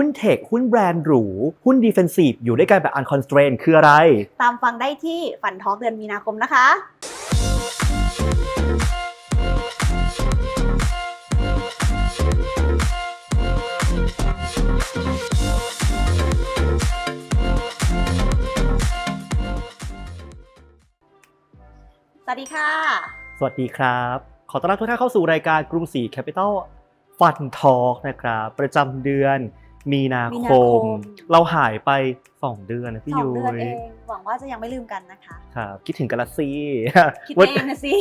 หุ้นเทค หุ้นแบรนด์หรู หุ้นดิเฟนซีฟอยู่ด้วยกันแบบ unconstrained คืออะไร ตามฟังได้ที่ฝันทอกเดือนมีนาคมนะคะสวัสดีค่ะ สวัสดีครับ ขอต้อนรับทุกท่านเข้าสู่รายการกรุงศรี Capital Fund Talk นะครับ ประจำเดือน มีนามีคนาคม ม เราหายไป 2 เดือนนะพี่สอยุ้งเดือนเอยงหวังว่าจะยังไม่ลืมกันนะคะ ครับคิดถึงกันละซีคิดวัน เองนะสิ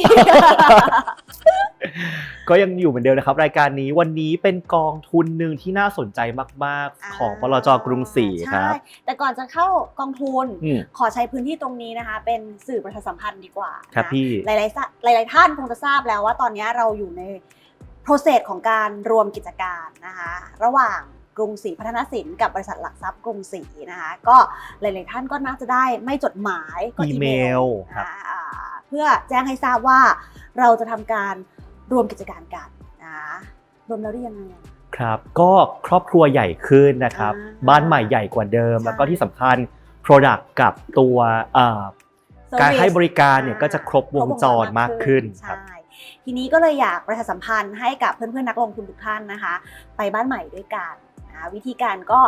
ก็ยังอยู่เหมือนเดิมนะครับ รายการนี้วันนี้เป็นกองทุนหนึ่งที่น่าสนใจมาก ๆ ของบลจกรุงศรีครับใช่แต่ก่อนจะเข้ากองทุน อืมขอใช้พื้นที่ตรงนี้นะคะ เป็นสื่อประชาสัมพันธ์ดีกว่าครับนะพี่หลายๆสะหลาย ๆ ท่านคงจะทราบแล้วว่าตอนนี้เราอยู่ใน process ของการรวมกิจการนะคะ ระหว่าง กรุงศรีพัฒนสินกับบริษัทหลักทรัพย์กรุงศรีนะคะก็หลาย ๆ ท่านก็น่าจะได้ไม่จดหมายก็อีเมลครับนะคะอ่าเพื่อแจ้งให้ทราบว่าเราจะทำการรวมกิจการกันนะรวมแล้วได้ยังไงอะครับก็ครอบครัวใหญ่ขึ้นนะครับอ่าบ้านใหม่ใหญ่กว่าเดิมใช่แล้วก็ที่สำคัญ Product กับตัวเอ่อการให้บริการเนี่ยอ่ก็จะครบวงจรมากขึ้นครับใช่ทีนี้ก็เลยอยากประชาสัมพันธ์ให้กับเพื่อนๆนักลงทุนทุกท่านนะคะ ไปบ้านใหม่ด้วยกันนะวิธีการก็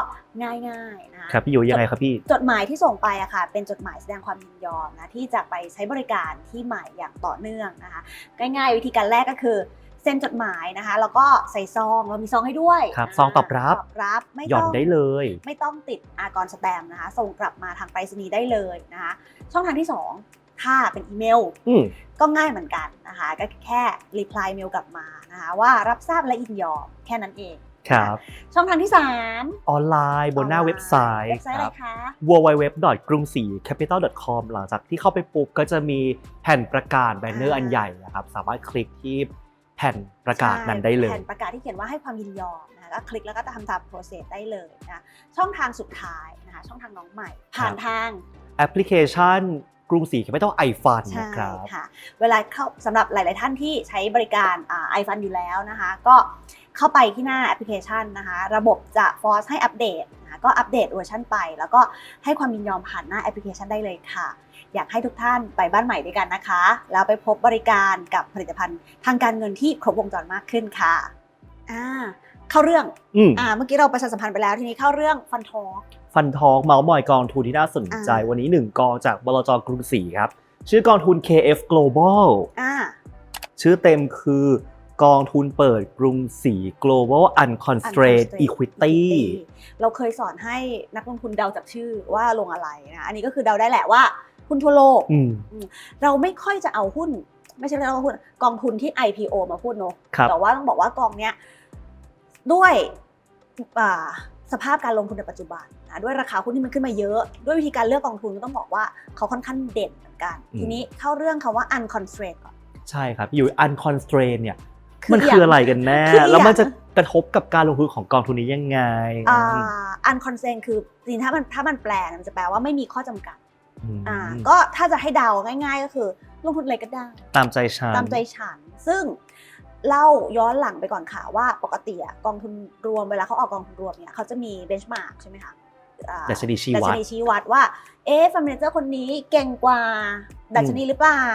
ง่ายๆนะครับ พี่ยุ้ยยังไงครับพี่ จดหมายที่ส่งไปอะค่ะ เป็นจดหมายแสดงความยินยอมนะที่จะไปใช้บริการที่ใหม่อย่างต่อเนื่องนะคะง่ายๆ วิธีการแรกก็คือเซ็นจดหมายนะคะ แล้วก็ใส่ซองเรามีซองให้ด้วย ครับ า ซองตอบรับ ตอบรับไม่ หย่อน ต้อง ได้เลย ไม่ต้องติดอากรสแตมป์นะคะ ส่งกลับมาทางไปรษณีย์ได้เลยนะคะ ช่องทางที่ 2 ถ้าเป็นอีเมล อืม ก็ง่ายเหมือนกันนะคะ ก็แค่รีプライเมลกลับมานะคะว่ารับทราบและยินยอมแค่นั้นเอง ครับ ช่องทางที่ 3 ออนไลน์บนหน้าเว็บไซต์เว็บไซต์คอะไรรับคะ www กรุงศรี capital com หลังจากที่เข้าไปปุ๊บก็จะมีแผ่นประกาศแบนเนอร์อ่าอันใหญ่นะครับ สามารถคลิกที่แผ่นประกาศนั้นได้เลยแผ่นประกาศที่เขียนว่าให้ความยินยอมนะคะก็คลิกแล้วก็จะทำตาม process ได้เลยนะช่องทางสุดท้ายนะคะช่องทางน้องใหม่ ผ่านทางแอปพลิเคชันกรุงศรี capital iFund ใช่นะครับค่ะเวลาเข้าสำหรับหลาย ๆ ท่านที่ใช้บริการไอฟันอยู่แล้วนะคะ ก็ เข้าไปที่หน้าแอปพลิเคชันนะคะ ระบบจะฟอร์สให้อัปเดตนะคะก็อัปเดตเวอร์ชันไป แล้วก็ให้ความยินยอมผ่านหน้าแอปพลิเคชันได้เลยค่ะ อยากให้ทุกท่านไปบ้านใหม่ด้วยกันนะคะ แล้วไปพบบริการกับผลิตภัณฑ์ทางการเงินที่ครบวงจรมากขึ้นค่ะอ่าเข้าเรื่องอืมอ่าเมื่อกี้เราประชาสัมพันธ์ไปแล้วทีนี้เข้าเรื่องฟันทองฟันทองเมาส์มอยกองทุนที่น่าสนใจอ่าวันนี้1กองจากบลจกรุงศรีครับ ชื่อกองทุน KF Global อ่าชื่อเต็มคือ กองทุนเปิดกรุงศรี Global Unconstrained Equity เราเคยสอนให้นักลงทุนเดาจากชื่อว่าลงอะไรนะ อันนี้ก็คือเดาได้แหละว่าหุ้นทั่วโลกอืมเราไม่ค่อยจะเอาหุ้น ไม่ใช่เรียกว่าหุ้นกองทุนที่ IPO มาพูดเนอะครับแต่ว่าต้องบอกว่ากองเนี้ยด้วยอ่าสภาพการลงทุนในปัจจุบันนะด้วยราคาหุ้นที่มันขึ้นมาเยอะ ด้วยวิธีการเลือกกองทุนก็ต้องบอกว่าเขาค่อนข้างเด่นเหมือนกันอืมทีนี้เข้าเรื่องคำว่า unconstrained ก่อนใช่ครับ อยู่ unconstrained เนี่ยคือ มันคืออะไรกันแน่คืออย่างแล้วมันจะกระทบกับการลงทุนของกองทุนนี้ยังไงอ่า unconstrained คือจริงๆถ้ามันถ้ามันแปลเนี่ยมันจะแปลว่าไม่มีข้อจำกัดมอ่าก็ถ้าจะให้เดาง่ายๆ ก็คือลงทุนอะไรก็ได้ ตามใจฉันตามใจฉัน ซึ่งเล่าย้อนหลังไปก่อนค่ะว่าปกติอะกองทุนรวมเวลาเขาออกกองทุนรวมเนี่ยเขาจะมีเบนช์มาร์กใช่ไหมคะอ่าดัชนีชี้ดัวัชดนีชี้วัดว่า เอ๊ะฟันเมนเจอร์คนนี้เก่งกว่าดัชนีหรือเปล่า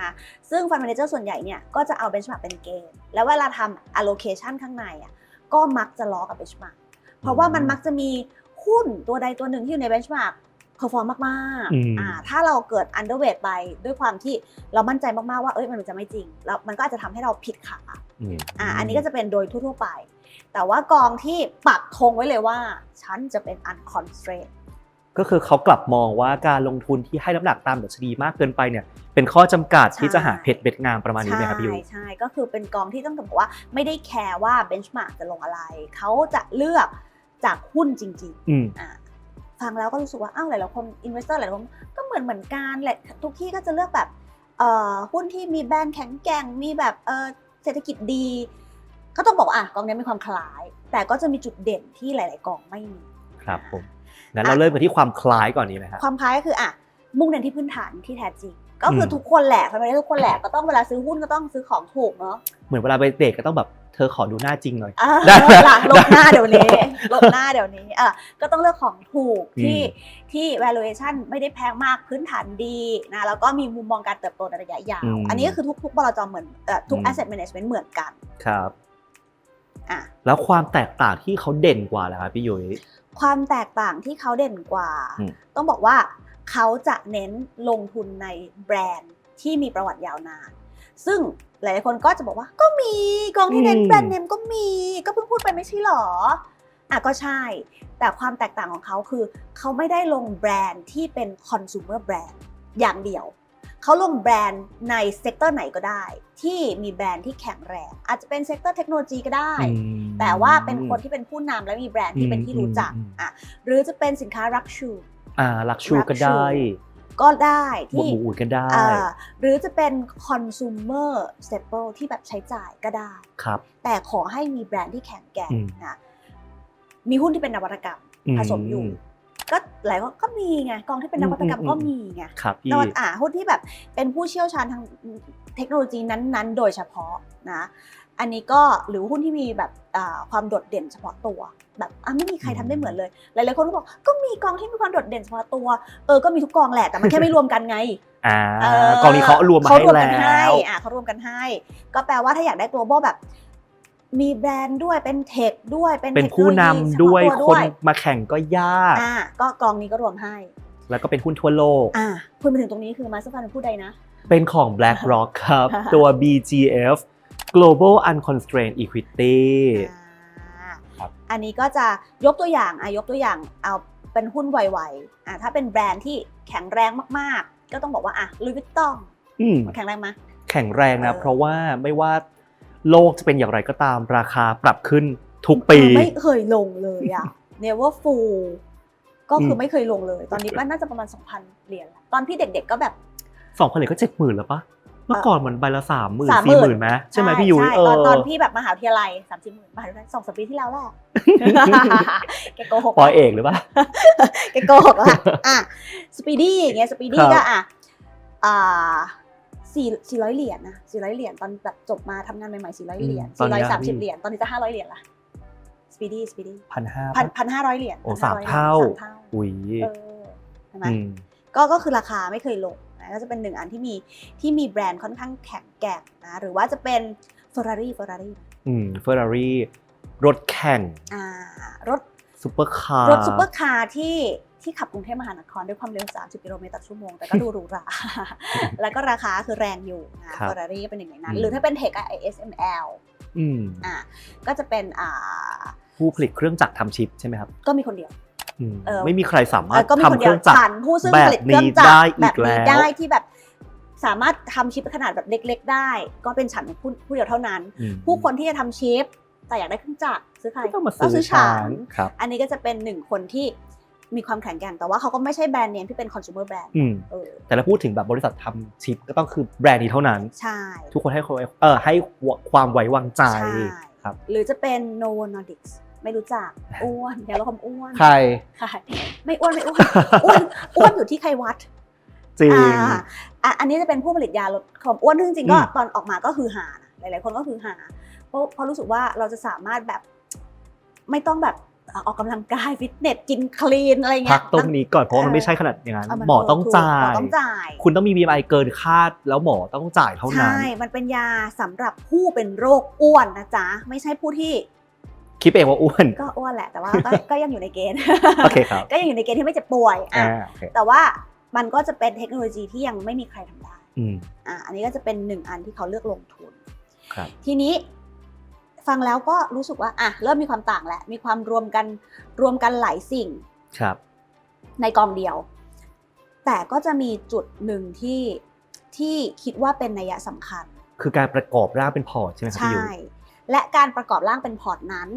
นะซึ่งฟันเมนเจอร์ส่วนใหญ่เนี่ยก็จะเอาเบนช์มาร์กเป็นเกณฑ์แล้วเวลาทำ allocation ข้างในอะก็มักจะล้อกับเบนช์มาร์กเพราะว่ามันมักจะมีหุ้นตัวใดตัวหนึ่งที่อยู่ในเบนช์มาร์กเพอร์ฟอร์มมากอืมๆอ่าถ้าเราเกิด underweight ไปด้วยความที่เรามั่นใจมากๆว่าเอ้ยมันจะไม่จริง แล้วมันก็อาจจะทำให้เราผิดขามอ่าอันนี้ก็จะเป็นโดยทั่วๆไป แต่ว่ากองที่ปักธงไว้เลยว่า ฉันจะเป็น unconstrained ก็คือเขากลับมองว่าการลงทุนที่ให้น้ำหนักตามดัชนีมากเกินไปเนี่ยเป็นข้อจำกัดใช่ที่จะหาเพชรเบ็ดงามประมาณนี้ไหมครับพี่ยุ้ยใช่ใช่ก็คือเป็นกองที่ต้องบอกว่าไม่ได้แคร์ว่าเบนช์มาร์กจะลงอะไร เขาจะเลือกจากหุ้นจริงอืมๆอ่าฟังแล้วก็รู้สึกว่าอ้าวหลายๆคนอินเวสเตอร์หลายๆคนก็เหมือนเหมือนกันแหละทุกที่ก็จะเลือกแบบเอ่อหุ้นที่มีแบรนด์แข็งแกร่งมีแบบเออเศรษฐกิจดี ก็ต้องบอกว่าอะกองนี้มีความคล้าย แต่ก็จะมีจุดเด่นที่หลาย ๆกองไม่มีครับผม งั้นเราเริ่มกันที่ความคล้ายก่อนนี้นะครับความคล้ายก็คืออะมุ่งเน้นที่พื้นฐานที่แท้จริง ก็คืออมทุกคนแหละทำไมทุกคนแหละก็ต้องเวลาซื้อหุ้นก็ต้องซื้อของถูกเนาะเหมือนเวลาไปเดทก็ต้องแบบเธอขอดูหน้าจริงหน่อยอ่าได้ไหมหลังลบหน้าเดี๋ยวนี้ลบหน้าเดี๋ยวนี้อะก็ต้องเลือกของถูกที่อืมที่ valuation ไม่ได้แพงมากพื้นฐานดีนะแล้วก็มีมุมมองการเติบโตในระยะยาว อันนี้ก็คือทุกทุกบลจเหมือนเอ่อทุก asset management เหมือนกันครับ อะแล้วความแตกต่างที่เขาเด่นกว่าล่ะครับพี่ยุ้ยความแตกต่างที่เขาเด่นกว่าอืมต้องบอกว่าเขาจะเน้นลงทุนในแบรนด์ที่มีประวัติยาวนาน ซึ่งหลายๆคนก็จะบอกว่าก็มีกองที่เน้นแบรนด์เนมก็มีก็เพิ่งพูดไปไม่ใช่หรออะก็ใช่ แต่ความแตกต่างของเขาคือ เขาไม่ได้ลงแบรนด์ที่เป็น consumer brand อย่างเดียว เขาลงแบรนด์ในเซกเตอร์ไหนก็ได้ ที่มีแบรนด์ที่แข็งแรง อาจจะเป็นเซกเตอร์เทคโนโลยีก็ได้อืมแต่ว่าเป็นคนที่เป็นผู้นำและมีแบรนด์ที่เป็นที่รู้จักอืมอืมอะหรือจะเป็นสินค้ารักชูอ่าลักชูก็ได้ก็ได้บวกที่หมูอุ่นก็ได้อ่าหรือจะเป็น consumer staple ที่แบบใช้จ่ายก็ได้ครับ แต่ขอให้มีแบรนด์ที่แข็งแกร่งอืมนะมีหุ้นที่เป็นนวัตกรรมผสมอยู่ ก็หลายคนก็มีไงกองที่เป็นนวัตกรรมอืมก็อืมมีไงครับพี่นวัตอ่าหุ้นที่แบบเป็นผู้เชี่ยวชาญทางเทคโนโลยีนั้นๆ โดยเฉพาะนะอันนี้ก็หรือหุ้นที่มีแบบอ่าความโดดเด่นเฉพาะตัว แบบอะไม่มีใครทำได้เหมือนเลย หลายๆคนก็บอกก็มีกองที่มีความโดดเด่นเฉพาะตัวเออก็มีทุกกองแหละแต่มันแค่ไม่รวมกันไงอ่าเออกองนี้เขารวมมาเขาให้รวมกันแล้ให้วอะเขารวมกันให้ ก็แปลว่าถ้าอยากได้ global แบบ มีแบรนด์ด้วยเป็นเทคด้วยเป็นเป็นผู้นำเทคโนโลเฉพาะด้วยตัคนมาแข่งก็ยาก อะก็กองนี้ก็รวมให้แล้วก็เป็นหุ้นทั่วโลก อะพูดมาถึงตรงนี้คือมาสเตอร์ฟันเป็นผู้ใดนะ เป็นของ BlackRock ครับ ตัว BGF Global Unconstrained Equity อ่าครับ อันนี้ก็จะยกตัวอย่างอะยกตัวอย่างเอาเป็นหุ้นไวๆอะถ้าเป็นแบรนด์ที่แข็งแรงมากๆ ก็ต้องบอกว่าอะลุยวิตตองอืมแข็งแรงไหม แข็งแรงนะ เออ เพราะว่าไม่ว่า โลกจะเป็นอย่างไรก็ตามราคาปรับขึ้นทุกปี ไม่เคยลงเลยอะ never full ก็คืออมไม่เคยลงเลย ตอนนี้ก็น่าจะประมาณ 2,000 เหรียญแล้วตอนพี่เด็กๆก็แบบสองพันเหรียญก็เจ็ดหมื่นแล้วปะเมื่อก่อนเหมือนใบละสามหมื่น30,000สี่หมื่นไหมใช่ไหมพี่ยุ้ยใช่เอตอนอตอนพี่แบบมหาวิทยาลัยสามสิบหมื่นมหาวิทยาลัยสองสามปีที่แล้วแหละแกโกหกปอเอกหรือเปล่าแกโกหกละอะสปีดี้อย่างเงี้ยสปีดี้ครับก็อะอ่า สี่สี่ร้อยเหรียญนะสี่ร้อยเหรียญตอนแบบจบมาทำงานใหม่ๆสี่ร้อยเหรียญตอนสี่ร้นี้อยสามสิบพี่เหรียญตอนนี้จะห้าร้อยเหรียญละสปีดี้สปีดี้พันห้าพันพันห้าร้อยเหรียญโอ้1,500สามเท่าสามเท่าอุ้ยเออใช่ไหม อืม ก็ก็คือราคาไม่เคยลงนะก็จะเป็นหนึ่งอันที่มีที่มีแบรนด์ค่อนข้างแข็งแกร่งนะหรือว่าจะเป็น Ferrari Ferrari อืมเฟอร์รารี่รถแข่งอ่ารถซูเปอร์คาร์ รถซุปเปอร์คาร์ที่ ที่ขับกรุงเทพมหานครด้วยความเร็ว 30 กิโลเมตรต่อชั่วโมง แต่ก็ดูหรูหรา แล้วก็ราคาคือแรงอยู่นะเฟอร์รารี่เป็นหนึ่งในนั้น หรือถ้าเป็นเทค ISML อืมอ่าก็จะเป็นอ่าผู้ผลิตเครื่องจักรทำชิปใช่ไหมครับ ก็มีคนเดียวอืมเออไม่มีใครสามาเอรถอก็มีคนทำเคเดียรื่วองจักรฉันผู้ซึ่งแบบผลิตเครื่องนี้จักได้รอีแบกบนี้แล้วได้ที่แบบสามารถทำชิปขนาดแบบเล็ก ๆ ได้ ก็เป็นฉันผู้ผู้เดียวเท่านั้นอืมผู้คนที่จะทำชิปแต่อยากได้เครื่องจักรซื้อใครก็ต้องมาซื้อฉัช้างครับอันนี้ก็จะเป็นหนึ่งคนที่ มีความแข็งแกร่งแต่ว่าเขาก็ไม่ใช่แบรนด์เนมที่เป็น consumer brand อืมเออแต่ถ้าพูดถึงแบบบริษัททำชิปก็ต้องคือแบรนด์นี้เท่านั้น ใช่ ทุกคนให้ความเออให้ความไว้วางใจใช่ ครับ หรือจะเป็น Novo Nordics ไม่รู้จัก อ้วนอย่าลดความอ้วนใคร ค่ะไม่อ้วนไม่อ้วนอ้วนอ้วนอยู่ที่ใครวัด จริง อ่าอะอันนี้จะเป็นผู้ผลิตยาลดความอ้วนซึ่งจริงๆก็อืม ตอนออกมาก็คือหานะหลายๆคนก็คือหาเพราะเพราะรู้สึกว่าเราจะสามารถแบบ ไม่ต้องแบบเอ่อออกกำลังกายฟิตเนสกินคลีนอะไรพัเงี้กยตรงนี้ก่อนเพราะว่ามันเออไม่ใช่ขนาดอย่างนั้นเมันหมอต้องถูกจ่าหมอยต้องจ่าย คุณต้องมี BMI เกินคาดแล้วหมอต้องจ่ายเท่านั้น ใช่ มันเป็นยาสำหรับผู้เป็นโรคอ้วนนะจ๊ะ ไม่ใช่ผู้ที่คิดเองว่าอ้วน ก็อ้วนแหละแต่ว่าก็ก็ยังอยู่ในเกณฑ์โอเคครับก็ยังอยู่ในเกณฑ์ที่ไม่เจ็บป่วยอะอ่าโอเคแต่ว่ามันก็จะเป็นเทคโนโลยีที่ยังไม่มีใครทำได้อืมอะอันนี้ก็จะเป็นหนึ่งอันที่เขาเลือกลงทุนครับทีนี้ ฟังแล้วก็รู้สึกว่าอะเริ่มมีความต่างแล้วมีความรวมกันรวมกันหลายสิ่งครับ ในกองเดียว แต่ก็จะมีจุดหนึ่งที่ที่คิดว่าเป็นนัยสำคัญ คือการประกอบร่างเป็นพอร์ตใช่ไหมครับพี่ใช่ยูและการประกอบร่างเป็นพอร์ตนั้น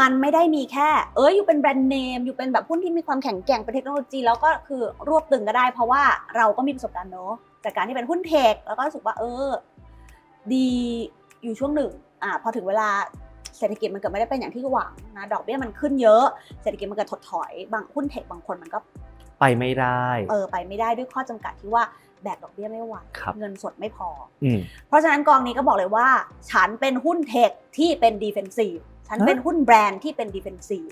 มันไม่ได้มีแค่ เอ้ยอยู่เป็นแบรนด์เนมอยู่เป็นแบบหุ้นที่มีความแข็งแกร่งเป็นเทคโนโลยี แล้วก็คือรวบตึงก็ได้ เพราะว่าเราก็มีประสบการณ์เนอะจากการที่เป็นหุ้นเทคแล้วก็รู้สึกว่าเออ ดีอยู่ช่วงหนึ่ง อ่าพอถึงเวลาเศรษฐกิจมันเกิดไม่ได้เป็นอย่างที่หวังนะดอกเบี้ยมันขึ้นเยอะ เศรษฐกิจมันเกิดถดถอยบางหุ้นเทคบางคนมันก็ไปไม่ได้เออไปไม่ได้ด้วยข้อจำกัดที่ว่าแบกดอกเบี้ยไม่ไหวครับเงินสดไม่พออืมเพราะฉะนั้นกองนี้ก็บอกเลยว่า ฉันเป็นหุ้นเทคที่เป็นดีเฟนซีฟฉันฮะเป็นหุ้นแบรนด์ที่เป็นดีเฟนซีฟ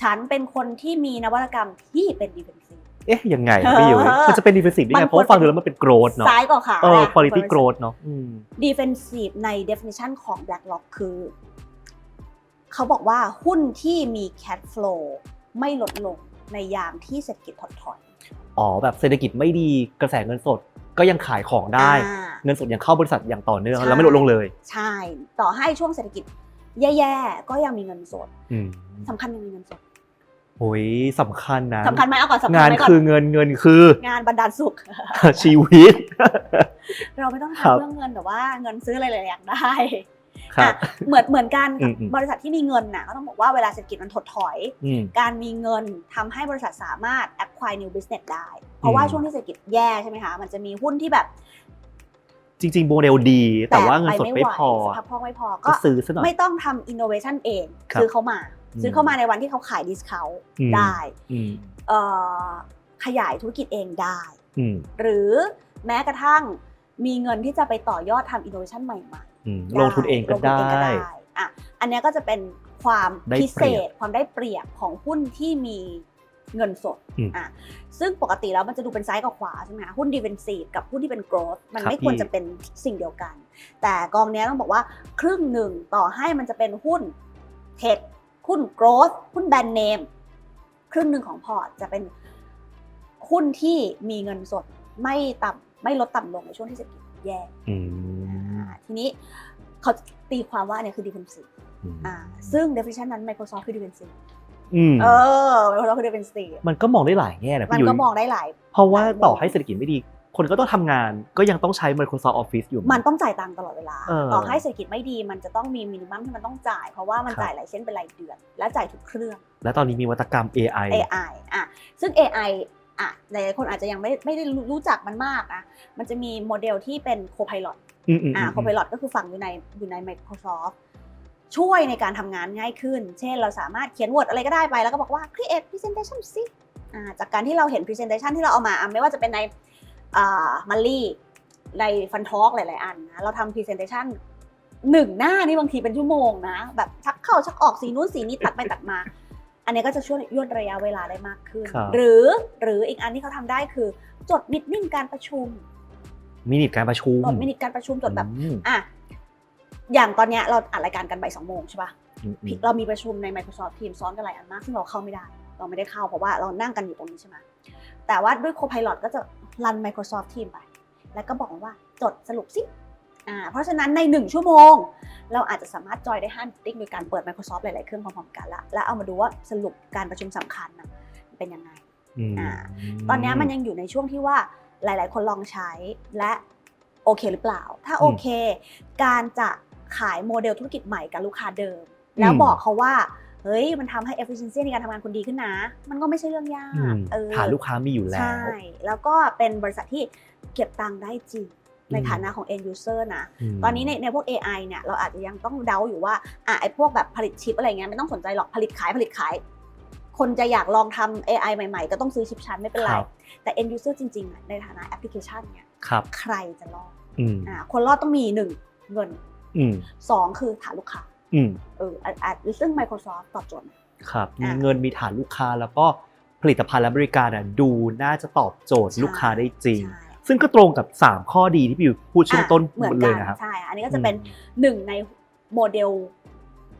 ฉันเป็นคนที่มีนวัตกรรมที่เป็นดีเฟนซีฟ เอ๊ะยังไงพี่ยุ้ยเออมันจะเป็น defensive ได้มัไงนเพราะว่าควรฟังดูแล้วมันเป็น growth เนาะซ้ายกว่าขาเออแหละ quality growth เนาะอืม defensive ใน definition ของ BlackRock คือ เขาบอกว่าหุ้นที่มี cash flow ไม่ลดลงในยามที่เศรษฐกิจถดถอยอ๋อแบบเศรษฐกิจไม่ดีกระแสเงินสดก็ยังขายของได้อ่าเงินสดยังเข้าบริษัทอย่างต่อเนื่องใช่แล้วไม่ลดลงเลย ใช่ ต่อให้ช่วงเศรษฐกิจแย่ๆก็ยังมีเงินสดอืมสำคัญยังมีเงินสด โอ้ยสำคัญนะสำคัญไหมเอาก่อนสำคัญงานไหมก่อนคือเงินเงินคืองานบรรดาลสุขชีวิต เราไม่ต้องครับทำเรื่องเงินแต่ว่าเงินซื้ออะไรหลายๆอย่างได้ครับอะเหมือนเหมือนกันกับอืมอืมบริษัทที่มีเงินน่ะก็ต้องบอกว่าเวลาเศรษฐกิจมันถดถอยอืมการมีเงินทำให้บริษัทสามารถ acquire new business ได้ เพราะว่าอืมช่วงที่เศรษฐกิจแย่ใช่ไหมคะมันจะมีหุ้นที่แบบ จริง ๆ โมเดลดี แต่ว่าเงินสดปไม่หวพอสภาพคล่องไม่พอก็ก็ซื้อซะหน่อยไม่ต้องทำ innovation เองครับซื้อเข้ามาอืม ซื้อเข้ามาในวันที่เขาขาย discount อืมได้อืมเอ่อขยายธุรกิจเองได้อืมหรือแม้กระทั่งมีเงินที่จะไปต่อยอดทำ innovation ใหม่ๆอืมได้ลงทุนเองก็ลงทุนได้อะอันเนี้ยก็จะเป็นความได้พิเปเศรียบษความได้เปรียบของหุ้นที่มีเงินสดอืมอะซึ่งปกติแล้วมันจะดูเป็นซ้ายกับขวาใช่ไหมคะหุ้น defensive กับหุ้นที่เป็น growth มันครับไม่ควรพี่จะเป็นสิ่งเดียวกัน แต่กองเนี้ยต้องบอกว่าครึ่งหนึ่งต่อให้มันจะเป็นหุ้นเทค หุ้น growth หุ้นแบรนด์เนมครึ่งหนึ่งของพอร์ตจะเป็นหุ้นที่มีเงินสดไม่ต่ำไม่ลดต่ำลงในช่วงที่เศรษฐกิจแย่อืมอ่าทีนี้เขาตีความว่าเนี่ยคือ defensive อืมอ่าซึ่ง definition นั้น Microsoft คือ defensive อืมเออ Microsoft คือ defensive มันก็มองได้หลายแง่นะมันพี่ยุ้ก็ยมองได้หลาย เพราะว่าหลายมุมต่อให้เศรษฐกิจไม่ดี คนก็ต้องทำงานก็ยังต้องใช้ Microsoft Office อยู่ มันต้องจ่ายตังค์ตลอดเวลาเออต่อให้เศรษฐกิจไม่ดีมันจะต้องมีมินิมัมที่มันต้องจ่าย เพราะว่ามันครับจ่ายหลายเส้นเป็นรายเดือน และจ่ายทุกเครื่อง และตอนนี้มีวัตกรรม AI AI อะซึ่ง AI อะหลายๆคนอาจจะยังไม่ไม่ได้รู้จักมันมากนะมันจะมีโมเดลที่เป็น Copilot อืมอืมอ่าอืม Copilot ก็คือฝังอยู่ในอยู่ใน Microsoft ช่วยในการทำงานง่ายขึ้น เช่น เราสามารถเขียน Word อะไรก็ได้ไป แล้วก็บอกว่า create presentation สิอ่าจากการที่เราเห็น presentation ที่เราเอามาอะไม่ว่าจะเป็นในอ่า มัลลี่ในฟันทอกหลาย ๆ อันนะเราทำ presentation หนึ่งหน้านี่บางทีเป็นชั่วโมงนะ แบบชักเข้าชักออกสีนู้นสีนี้ตัดไปตัดมา อันนี้ก็จะช่วยย่นระยะเวลาได้มากขึ้น ครับ หรือหรืออีกอันที่เขาทำได้คือ จดมิทนิ่งการประชุมมินิทการประชุมจดมินิการประชุมจดแบบอืมอะอย่างตอนเนี้ยเราอัดรายการกันบ่ายสองโมงใช่ปะ อืมอืม เรามีประชุมใน Microsoft Teams ซ้อนกันหลายอันมาก ซึ่งเราเข้าไม่ได้ เราไม่ได้เข้าเพราะว่าเรานั่งกันอยู่ตรงนี้ใช่ไหมแต่ว่าด้วย Copilot ก็จะ รัน Microsoft Teams ไป แล้วก็บอกว่าจดสรุปสิอ่าเพราะฉะนั้นในหนึ่งชั่วโมง เราอาจจะสามารถจอยได้ห้าติ๊กโดยการเปิด Microsoft หลาย ๆ เครื่องพร้อม ๆ กันละแล้วเอามาดูว่าสรุปการประชุมสำคัญนะเป็นยังไงมอ่าตอนเนี้ยมันยังอยู่ในช่วงที่ว่าหลาย ๆ คนลองใช้และโอเคหรือเปล่า ถ้าโอเค การจะขายโมเดลธุรกิจใหม่กับลูกค้าเดิม แล้วบอกเขาว่า เฮ้ยมันทำให้ efficiency ในการทำงานคุณดีขึ้นนะ มันก็ไม่ใช่เรื่องยาอืกมเออฐานลูกค้ามีอยู่แล้ใช่วแล้วก็เป็นบริษัทที่เก็บตังค์ได้จริงในอืมฐานะของ end user นะมตอนนี้ในในพวก AI เนี่ยเราอาจจะยังต้องเดาอยู่ว่าอะไอ้พวกแบบผลิตชิปอะไรเงี้ยไม่ต้องสนใจหรอกผลิตขายผลิตขาย คนจะอยากลองทำ AI ใหม่ๆ ก็ต้องซื้อชิปชั้นไม่เป็นไรครับแต่ end user จริงๆอะในฐานะแอปพลิเคชันเนี่ยครับใครจะรอดอืมอะคนรอดต้องมีหนึ่งเงินอืมสองคือฐานลูกค้า อืมเอออะอะซึ่ง Microsoft ตอบโจทย์ครับมีอะเงินมีฐานลูกค้าแล้วก็ผลิตภัณฑ์และบริการอะดูน่าจะตอบโจทย์ใช่ลูกค้าได้จริงใช่ซึ่งก็ตรงกับ 3 ข้อดีที่พี่อยู่พูดช่วงต้นอะเหมือนเลกัยนนะครับใช่ อันนี้ก็จะเป็นหนึ่งในโมเดล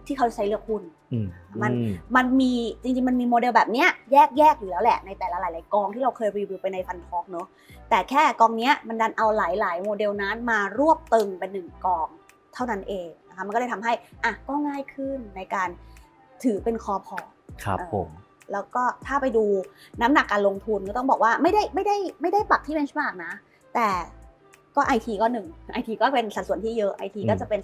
ที่เขาใช้เลือกหุ้นอืมมันอืมมันมีจริงๆ มันมีโมเดลแบบเนี้ยแยกแยกอยู่แล้วแหละในแต่ละหลาย ๆ กองที่เราเคยรีวิวไปในฟันทอกเนอะแต่แค่กองเนี้ยมันดันเอาหลาย ๆ โมเดลนั้นมารวบตึงเป็นหนึ่งกอง เท่านั้นเอง นะคะมันก็เลยทำให้อะก็ง่ายขึ้นในการถือเป็นคอพอร์ตครับเออผมแล้วก็ถ้าไปดูน้ำหนักการลงทุนก็ต้องบอกว่าไม่ได้ไม่ได้ไม่ได้ปรับที่เบนช์มาร์กนะ แต่ก็ไอทีก็หนึ่งไอทีก็เป็นสัดส่วนที่เยอะไอทีก็จะเป็น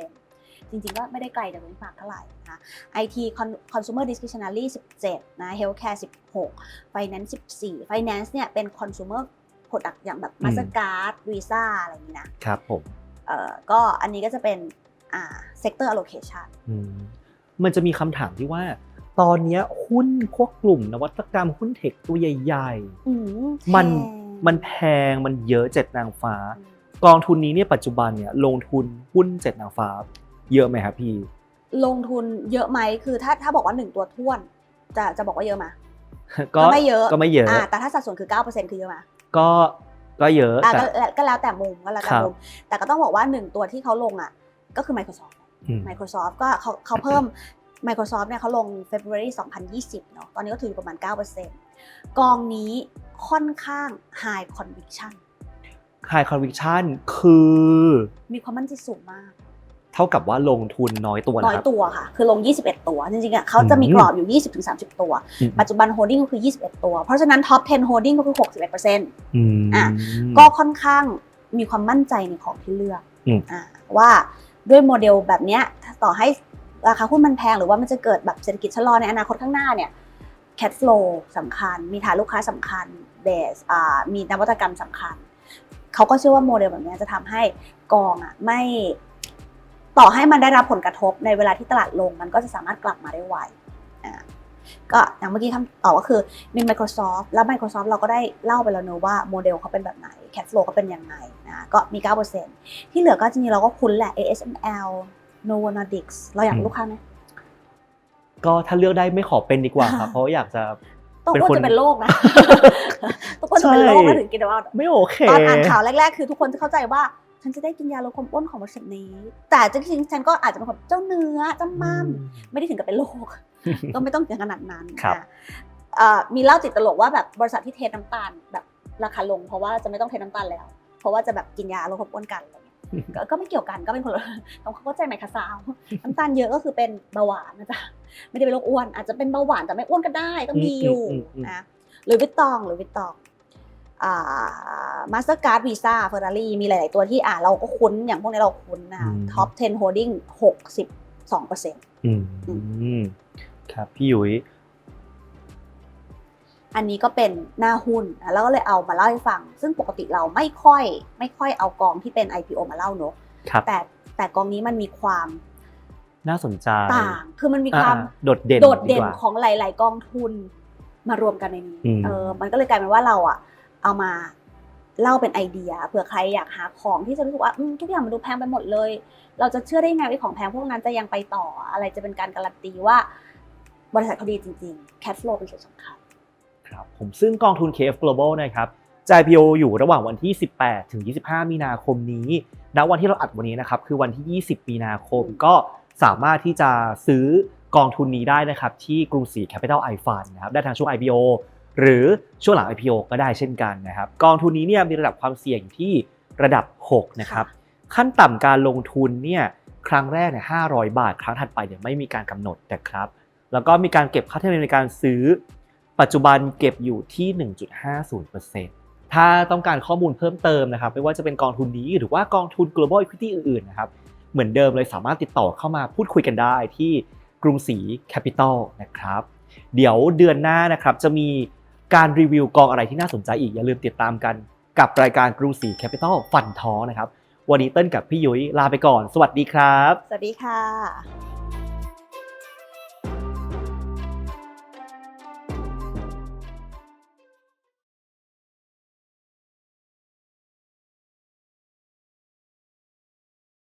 36%จริงๆก็ไม่ได้ไกลจากเบนช์มาร์กเท่าไหร่นะคะ IT Con- Consumer Discretionary 17นะ Healthcare 16 Finance 14 Finance เนี่ยเป็น Consumer Product อย่างแบบอืม Mastercard Visa อะไรอย่างนี้นะครับผมเอ่อก็อันนี้ก็จะเป็นอ่า sector allocation อืมมันจะมีคำถามที่ว่า ตอนเนี้ยหุ้นพวกกลุ่มนวัตกรรมหุ้นเทคตัวใหญ่อืมมันแพงๆมันแพงมันเยอะเจ็ดนางฟ้า กองทุนนี้เนี่ยปัจจุบันเนี่ยลงทุนหุ้นเจ็ดนางฟ้า เยอะไหมครับพี่ ลงทุนเยอะไหมคือถ้าถ้าบอกว่าหนึ่งตัวท้วน จะจะบอกว่าเยอะไหมก็ก็ไม่เยอะก็ไม่เยอะอ่าแต่ถ้าสัดส่วนคือ9%คือเยอะไหมก็ก็เยอะอะแต่ก็แล้วก็แล้วแต่มุมก็แล้วแต่ครับมุมแต่ก็ต้องบอกว่าหนึ่งตัวที่เขาลงอะ ก็คือ Microsoft อืม Microsoft ก็เขาเขาเพิ่ม Microsoft เนี่ยเขาลง February 2020 เนอะตอนนี้ก็ถืออยู่ประมาณ 9%กองนี้ค่อนข้าง high conviction high conviction คือ มีความมั่นใจสูงมาก เท่ากับว่าลงทุนน้อยตัวน้นะอยครับตัวค่ะ คือลง 21 ตัว จริงๆอะเขาจะมีกรอบอยู่ 20-30 ตัวอืมปัจจุบัน holding ก็คือ 21 ตัว เพราะฉะนั้น top 10 holding ก็คือ 61%อืมอะก็ค่อนข้างมีความมั่นใจในของที่เลือกอืมอ่าว่า ด้วยโมเดลแบบนี้ต่อให้ราคาหุ้นมันแพงหรือว่ามันจะเกิดแบบเศรษฐกิจชะลอในอนาคตข้างหน้าเนี่ย cash flow สำคัญ มีฐานลูกค้าสำคัญ base มีนวัตกรรมสำคัญ เขาก็เชื่อว่าโมเดลแบบนี้จะทำให้กองอะไม่ต่อให้มันได้รับผลกระทบในเวลาที่ตลาดลง มันก็จะสามารถกลับมาได้ไวอ่า ก็อย่างเมื่อกี้คำตอบก็คือมี Microsoft แล้ว Microsoft เราก็ได้เล่าไปแล้วเนอะว่าโมเดลเขาเป็นแบบไหน cash flow เขาเป็นยังไงนะก็มี 9%ที่เหลือก็จริงๆเราก็คุ้นแหละ ASML Novo Nordics เราอยากเป็นลูกค้าไหมก็ถ้าเลือกได้ไม่ขอเป็นดีกว่าครับเพราะว่าอยากจะต้องเป็นควรคนจะเป็นโรคนะทุกคนจะเป็นโรคใช่มาถึงกินว่าไม่โอเคตอนอ่านข่าวแรกๆ คือทุกคนจะเข้าใจว่าฉันจะได้กินยาลดความอ้วนของบริษัทนี้ แต่จริงๆฉันก็อาจจะเป็นคนเจ้าเนื้อเจ้ามั่มไม่ได้ถึงกับเป็นโรค ก็ไม่ต้องถึงขนาดนั้นครับนะเอ่อมีเล่าติดตลกว่าแบบบริษัทที่เทน้ำตาลแบบราคาลง เพราะว่าจะไม่ต้องเทน้ำตาลแล้ว เพราะว่าจะแบบกินยาลดความอ้วนกันอะไรเงี้ยก็ก็ไม่เกี่ยวกันก็เป็นคนละต้องเข้าใจไหมคะสาวน้ำตาลเยอะก็คือเป็นเบาหวานนะจ๊ะไม่ได้เป็นโรคอ้วน อาจจะเป็นเบาหวานแต่ไม่อ้วนก็ได้ก็มีอยู่อืมอืมอืมนะหรือวิตตองหรือวิตตองอ่ามาสเตอร์การ์ดวีซ่าเฟอร์รารี่มีหลาย ๆ ตัวที่อ่าเราก็คุ้น อย่างพวกนี้เราคุ้นนะคะท็อป 10 holding 62เปอร์เซ็นต์อืม ครับพี่ยุ้ยอันนี้ก็เป็นหน้าหุ้นนะแล้วก็เลยเอามาเล่าให้ฟัง ซึ่งปกติเราไม่ค่อย ไม่ค่อยเอากองที่เป็น IPO มาเล่าเนอะครับแต่แต่กองนี้มันมีความน่าสนใจต่าง คือมันมีความอ่โดดเด่นโดดเด่นกว่าของหลาย ๆ กองทุนมารวมกันในนี้อืมเออมันก็เลยกลายเป็นว่าเราอะเอามาเล่าเป็นไอเดียเผื่อใครอยากหาของที่จะรู้สึกว่าอืมทุกอย่างมันดูแพงไปหมดเลย เราจะเชื่อได้ยังไงว่าของแพงพวกนั้นจะยังไปต่ออะไรจะเป็นการการันตีว่า บริษัทเขาดีจริงๆ cash flow เป็นส่วนสำคัญครับผมซึ่งกองทุน KF Global นะครับจะ IPO อยู่ระหว่างวันที่ 18 ถึง 25 มีนาคมนี้ณวันที่เราอัดวันนี้นะครับคือวันที่ 20 มีนาคมอืมก็สามารถที่จะซื้อกองทุนนี้ได้นะครับที่กรุงศรี Capital i Fund นะครับได้ทางช่วง IPO หรือช่วงหลัง IPO ก็ได้เช่นกันนะครับกองทุนนี้เนี่ยมีระดับความเสี่ยงอยู่ที่ระดับ 6 นะครับ ขั้นต่ำการลงทุนเนี่ยครั้งแรกเนี่ย500 บาท ครั้งถัดไปเนี่ยไม่มีการกำหนดนะครับ แล้วก็มีการเก็บค่าธรรมเนียมในการซื้อ ปัจจุบันเก็บอยู่ที่ 1.50%ถ้าต้องการข้อมูลเพิ่มเติมนะครับ ไม่ว่าจะเป็นกองทุนนี้หรือว่ากองทุน global equity อื่นๆนะครับ เหมือนเดิมเลยสามารถติดต่อเข้ามาพูดคุยกันได้ที่กรุงศรี Capital นะครับ เดี๋ยวเดือนหน้านะครับจะมีการรีวิวกองอะไรที่น่าสนใจอีกอย่าลืมติดตามกันกับรายการกรุงศรี Capital ฟันทอนะครับ วันนี้เต้นกับพี่ยุ้ยลาไปก่อน สวัสดีครับ สวัสดีค่ะ